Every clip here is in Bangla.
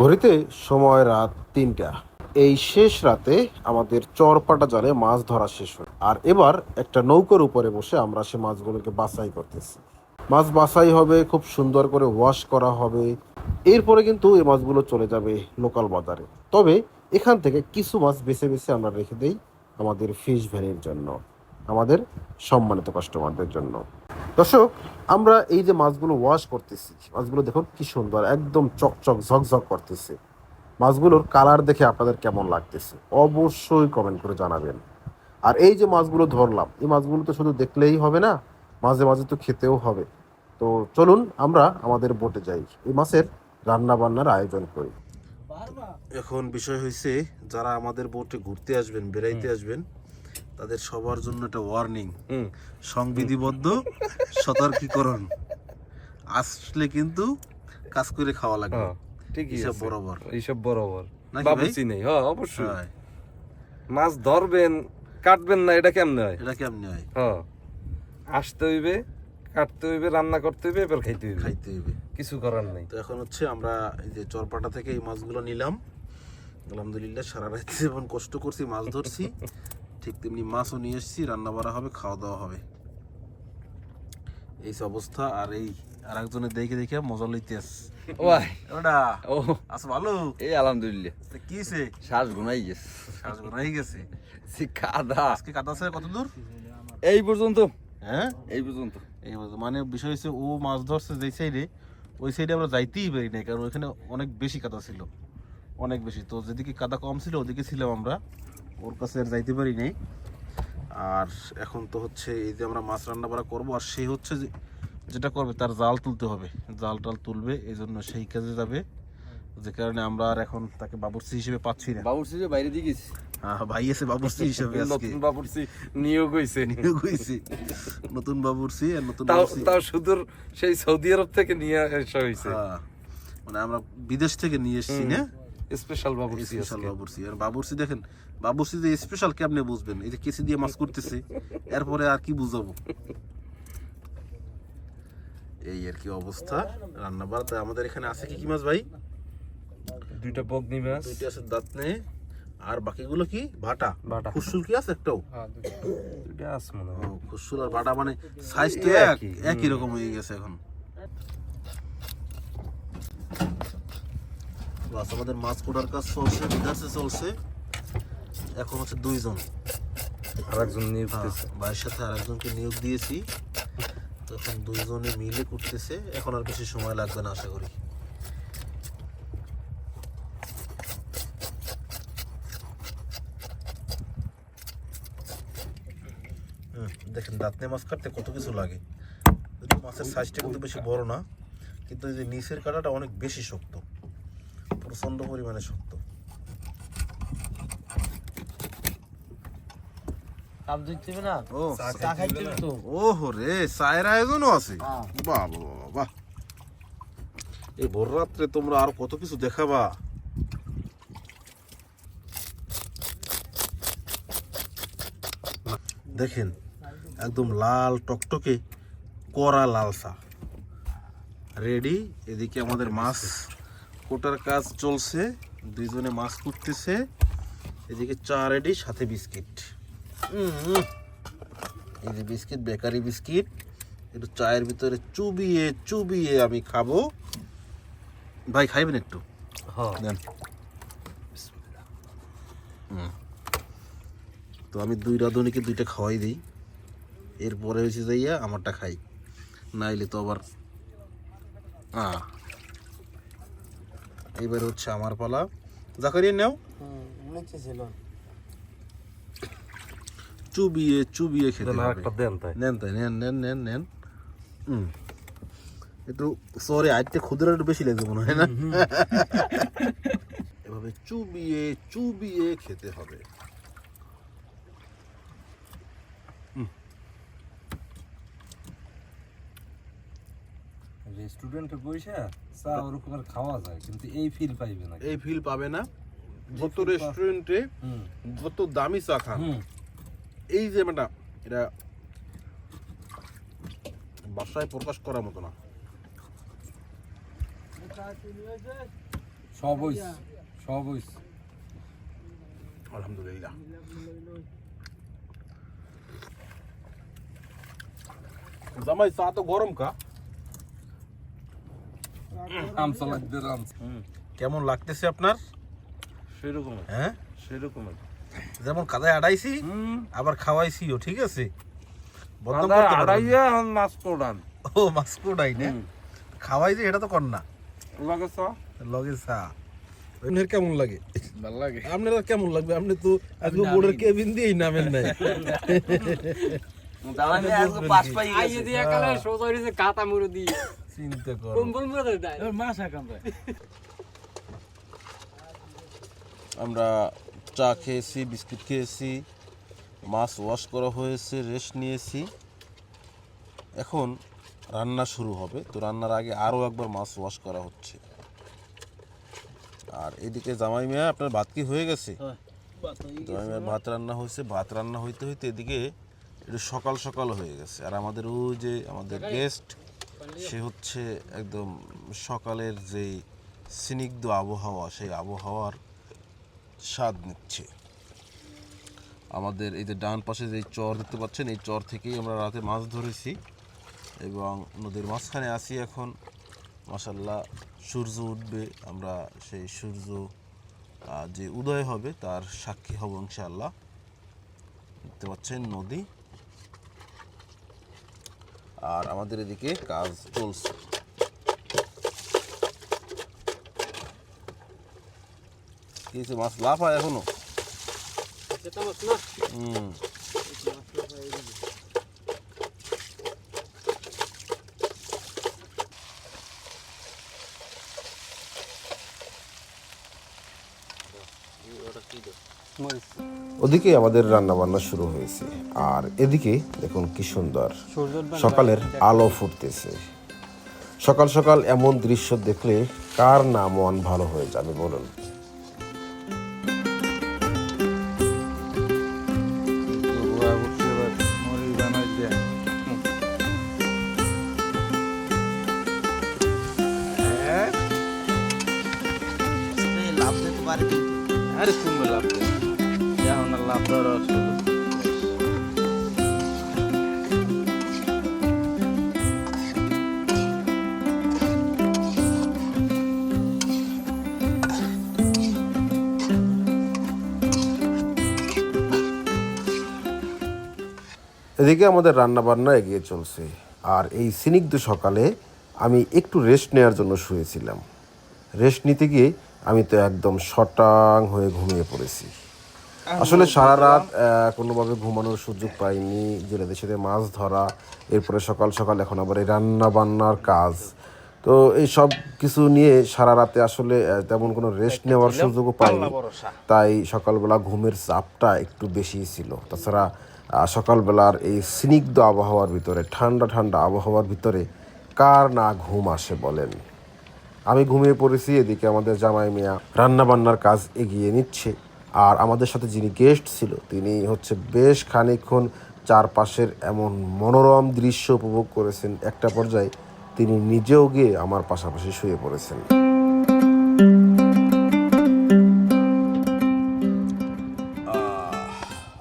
ঘড়িতে সময় রাত তিনটা। এই শেষ রাতে আমাদের চরপাটা জালে মাছ ধরা শেষ হয় আর এবার একটা নৌকার উপরে বসে আমরা সে মাছগুলোকে বাছাই করতেছি। মাছ বাছাই হবে, খুব সুন্দর করে ওয়াশ করা হবে। এরপরে কিন্তু এই মাছগুলো চলে যাবে লোকাল বাজারে। তবে এখান থেকে কিছু মাছ বেছে বেছে আমরা রেখে দেই আমাদের ফিশ ভ্যানির জন্য, আমাদের সম্মানিত কাস্টমারদের জন্য। দর্শক আমরা এই যে মাছগুলো ওয়াশ করতেছি মাছগুলো দেখুন কি সুন্দর একদম চকচক ঝকঝক করতেছে। মাছগুলোর কালার দেখে আপনাদের কেমন লাগতেছে অবশ্যই কমেন্ট করে জানাবেন। আর এই যে মাছগুলো ধরলাম এই মাছগুলো তো শুধু দেখলেই হবে না মাঝে মাঝে তো খেতেও হবে। তো চলুন আমরা আমাদের বোটে যাই এই মাছের রান্না বান্নার আয়োজন করি। এখন বিষয় হয়েছে যারা আমাদের বোটে ঘুরতে আসবেন বেড়াইতে আসবেন তাদের সবার জন্য একটা ওয়ার্নিং সংবিধিবদ্ধ সতর্কীকরণ। আসলে কিন্তু কাজ করে খাওয়া লাগবে। হ্যাঁ ঠিকই বরাবর। এইসব বরাবর। বাবুচি নেই হ্যাঁ অবশ্যই। মাছ ধরবেন কাটবেন না এটা কেমনে হয়? এটা কেমনি হয়? হ্যাঁ আসতে হইবে কাটতে হইবে রান্না করতে হইবে এবার খাইতে হইবে। খাইতে হবে কিছু করার নেই। তো এখন হচ্ছে আমরা এই যে চরপাটা থেকে এই মাছগুলো নিলাম। আলহামদুলিল্লাহ সারা রাত যেমন কষ্ট করছি মাছ ধরছি ঠিক তেমনি মাছও নিয়ে এসেছি রান্না বাড়া হবে খাওয়া দাওয়া হবে। এই অবস্থা আর এই আর একজনের দেখে দেখে মজা লইতে আস ওয়াই। ওটা ও। আস ভালো? এই আলহামদুলিল্লাহ। কি হইছে? শ্বাস ঘুমাই গেছে। শ্বাস হয়ে গেছে? সে কাদা। আজকে কাটাছে কত দূর? এই পর্যন্ত। হ্যাঁ? এই পর্যন্ত। এই বলতো, মানে বিষয় হচ্ছে ও মাছ ধরছে যেই সাইডে ওই সাইডে আমরা যাইতেই পারি না কারণ ওইখানে অনেক বেশি কাদা ছিল। অনেক বেশি। তো যেদিকে কাদা কম ছিল ওদিকে ছিলাম আমরা। ওর কাছে আর যাইতে পারি নাই। আর এখন তো হচ্ছে এই যে আমরা মাছ রান্না বাড়া করব আর সে হচ্ছে যে যেটা করবে তার জাল তুলতে হবে। জাল টাল তুলবে এই জন্য সেই কাজে যাবে। যে কারণে আমরা আর এখন তাকে বাবুর্চি হিসেবে পাচ্ছি না। বাবুর যে বাইরে দিয়ে গেছি? আহ, ভাই এসে বাবুর্চি হিসেবে নতুন বাবুরচি নিয়োগ হইছে। নিয়োগ হয়েছে। নতুন বাবুর্চি আর নতুন তাও সুদূর সেই সৌদি আরব থেকে নিয়ে আসা হইছে। হ্যাঁ। মানে আমরা বিদেশ থেকে নিয়ে এসেছি না? স্পেশাল বাবুরচি স্পেশাল। বাবুর্চি আর বাবুর্চি দেখেন বাবুর্চি যে স্পেশাল কেমনে বুঝবেন? এই যে কেসি দিয়ে মাছ করতেছে এরপরে আর কি বুঝাবো? এই আর কি অবস্থা রান্না বাড়া তাই আমাদের এখানে আছে কি কি মাছ ভাই? দুইটা বগনি মাছ। দুইটা আছে দাঁত নেই আর বাকিগুলো কি? ভাটা। বাটা। খুশুল কি আছে একটাও? দুইটা। আছে মনে হয়। খুশুল আর বাটা মানে সাইজ তো এক একই রকম হয়ে গেছে এখন। বাস আমাদের মাছ কোটার কাজ চলছে বিদেশে চলছে। এখন হচ্ছে দুইজন। আর একজন নিয়োগ হ্যাঁ, ভাইয়ের সাথে আরেকজনকে নিয়োগ দিয়েছি। তো এখন দুইজনে মিলে করতেছে। এখন আর বেশি সময় লাগবে না আশা করি। হুম, দেখেন দাঁতনে মাছ কাটতে কত কিছু লাগে। মাছের সাইজটা কিন্তু বেশি বড় না। কিন্তু এই যে নিচের কাটাটা অনেক বেশি শক্ত। প্রচণ্ড পরিমাণে শক্ত। ওহো রে চায়ের আয়োজনও আছে? বাহ বাহ বাহ, এই ভোর রাত্রে তোমরা আর কত কিছু দেখাবা? দেখেন একদম লাল টকটকে কড়া লাল চা রেডি এদিকে আমাদের মাছ কোটার কাজ চলছে। দুইজনে মাছ কুটতেছে। এদিকে চা রেডি সাথে বিস্কিট। এই যে বিস্কিট বেকারি বিস্কিট। একটু চায়ের ভিতরে চুবিয়ে চুবিয়ে আমি খাব। ভাই খাইবেন একটু? হ্যাঁ। দেন। তো আমি দুই রাঁধুনিকে দুইটা খাওয়াই দিই। এরপরে হয়েছে যাইয়া আমারটা খাই। নাইলে তো আবার আহ এইবার হচ্ছে আমার পালা। জাকারিয়া নেও। নিচে ছিল। চুবিয়ে চুবিয়ে খেতে হবে। দেন তাই। নেন তাই নেন নেন নেন নেন। হুম। একটু সরি আজকে ক্ষুদ্র একটু বেশি লাগবে মনে হয় না? এভাবে চুবিয়ে চুবিয়ে খেতে হবে। রেস্টুরেন্টে বসে চা খাওয়া যায় কিন্তু এই ফিল পাইবে না এই ফিল পাবে না। যত রেস্টুরেন্টে যত দামি চা খান এই যে ম্যাডাম এটা বাসায় প্রকাশ করার মতো না। সব সব আলহামদুলিল্লাহ। জামাই চা তো গরম কা? আমসা লাগবে আমসা কেমন লাগতেছে আপনার? সেরকম হ্যাঁ? সেরকম যেমন কাদায় আড়াইছি আবার খাওয়াইছিও ঠিক আছে? বদনাম দাদা করতে আড়াইয়া এখন মাছ পোড়ান। ও মাস্কুডাই না? খাওয়াই এটা তো কর না লাগে চা। লগে চা। আপনার কেমন লাগে? ভালো লাগে। আপনার কেমন লাগবে? আপনি তো আজকে বোর্ডের কেবিন দিয়েই নামেন নাই। আইয়ে দিয়া কালে সোজা হইছে কাতা মুড়ো দি চিন্তা কর। কম্বল মুড়ো দেয় আমরা চা খেয়েছি বিস্কুট খেয়েছি মাছ ওয়াশ করা হয়েছে রেস্ট নিয়েছি। এখন রান্না শুরু হবে। তো রান্নার আগে আরও একবার মাছ ওয়াশ করা হচ্ছে। আর এদিকে জামাই মিয়া আপনার ভাত কি হয়ে গেছে? জামাই মিয়ার ভাত রান্না হয়েছে। ভাত রান্না হইতে হইতে এদিকে একটু সকাল সকাল হয়ে গেছে। আর আমাদের ওই যে আমাদের গেস্ট সে হচ্ছে একদম সকালের যেই স্নিগ্ধ আবহাওয়া, সেই আবহাওয়ার স্বাদ নিচ্ছে। আমাদের এই যে ডান পাশে যে চর দেখতে পাচ্ছেন, এই চর থেকেই আমরা রাতে মাছ ধরেছি এবং নদীর মাঝখানে আছি এখন। মাসাল্লাহ সূর্য উঠবে, আমরা সেই সূর্য যে উদয় হবে তার সাক্ষী হব ইনশাআল্লাহ। দেখতে পাচ্ছেন নদী। আর আমাদের এদিকে কাজ চলছে। কি হয়েছে, মাছ লাভ হয় এখনও সেটা মাছ না? হুম। ওদিকে আমাদের রান্না বান্না শুরু হয়েছে। আর এদিকে দেখুন কি সুন্দর। সকালের আলো ফুটতেছে। সকাল সকাল এমন দৃশ্য দেখলে কার না মন ভালো হয়ে যাবে বলুন। আরে সুন্দর লাভ এদিকে আমাদের রান্না বান্না এগিয়ে চলছে। আর এই স্নিগ্ধ সকালে আমি একটু রেস্ট নেওয়ার জন্য শুয়েছিলাম। রেস্ট নিতে গিয়ে আমি তো একদম শটাং হয়ে ঘুমিয়ে পড়েছি। আসলে সারা রাত কোনোভাবে ঘুমানোর সুযোগ পাইনি জেলেদের সাথে মাছ ধরা এরপরে সকাল সকাল এখন আবার এই রান্না বান্নার কাজ। তো এই সব কিছু নিয়ে সারা রাতে আসলে তেমন কোনো রেস্ট নেওয়ার সুযোগও পাইনি। তাই সকালবেলা ঘুমের চাপটা একটু বেশি ছিল। তাছাড়া সকালবেলার এই স্নিগ্ধ আবহাওয়ার ভিতরে ঠান্ডা ঠান্ডা আবহাওয়ার ভিতরে কার না ঘুম আসে বলেন। আমি ঘুমিয়ে পড়েছি এদিকে আমাদের জামাই মিয়া রান্না বান্নার কাজ এগিয়ে নিচ্ছে। আর আমাদের সাথে যিনি গেস্ট ছিল, তিনি হচ্ছে বেশ খানিকক্ষণ চারপাশের এমন মনোরম দৃশ্য উপভোগ করেছেন। একটা পর্যায়ে তিনি নিজেও গিয়ে আমার পাশাপাশি শুয়ে পড়েছেন।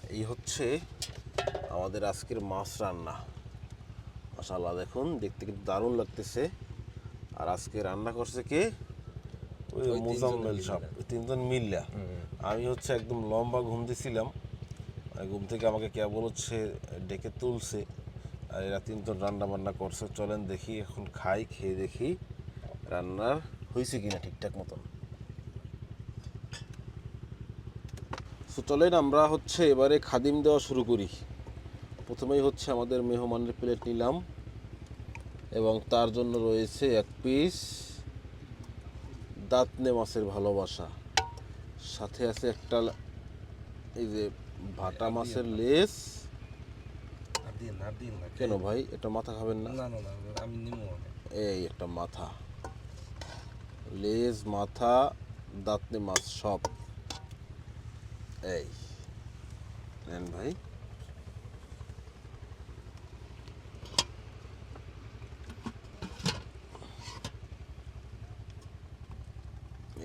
এই হচ্ছে আমাদের আজকের মাছ রান্না। মাশাল্লাহ দেখুন, দেখতে কিন্তু দারুণ লাগতেছে। আর আজকে রান্না করছে কে? মোজাম্মেল সাহেব। ওই তিনজন মিল্লা। আমি হচ্ছে একদম লম্বা ঘুম দিছিলাম। ঘুম থেকে আমাকে কেবল হচ্ছে ডেকে তুলছে। আর এরা তিনজন রান্না বান্না করছে। চলেন দেখি এখন খাই খেয়ে দেখি রান্নার হয়েছে কিনা ঠিকঠাক মতন। তো চলেন আমরা হচ্ছে এবারে খাদিম দেওয়া শুরু করি। প্রথমেই হচ্ছে আমাদের মেহমানের প্লেট নিলাম। এবং তার জন্য রয়েছে এক পিস দাঁতনে মাছের ভালোবাসা। সাথে আছে একটা এই যে ভাটা মাছের লেস। কেন ভাই? এটা মাথা খাবেন না? এই একটা মাথা। লেজ মাথা দাঁতনে মাছ সব। এই নেন ভাই।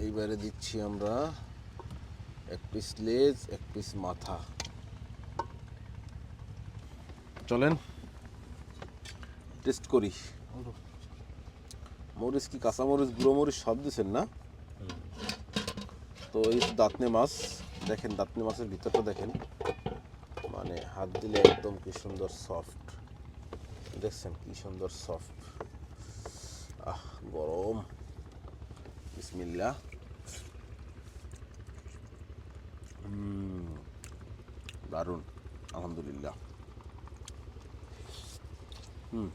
এইবারে দিচ্ছি আমরা এক পিস লেজ, এক পিস মাথা। চলেন টেস্ট করি। মরিচ কি কাঁচা মরিচ, গুঁড়ো মরিচ সব দিচ্ছেন না? তো এই দাঁতনে মাছ, দেখেন দাঁতনে মাছের ভিতরটা দেখেন। মানে হাত দিলে একদম কি সুন্দর সফট দেখছেন কি সুন্দর সফট আহ, গরম। বিসমিল্লা দারুণ আলহামদুলিল্লাহ। হুম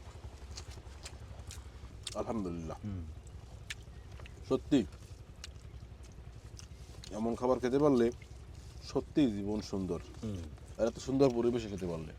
আলহামদুলিল্লাহ। সত্যি এমন খাবার খেতে পারলে সত্যি জীবন সুন্দর। আর এত সুন্দর পরিবেশে খেতে পারলে।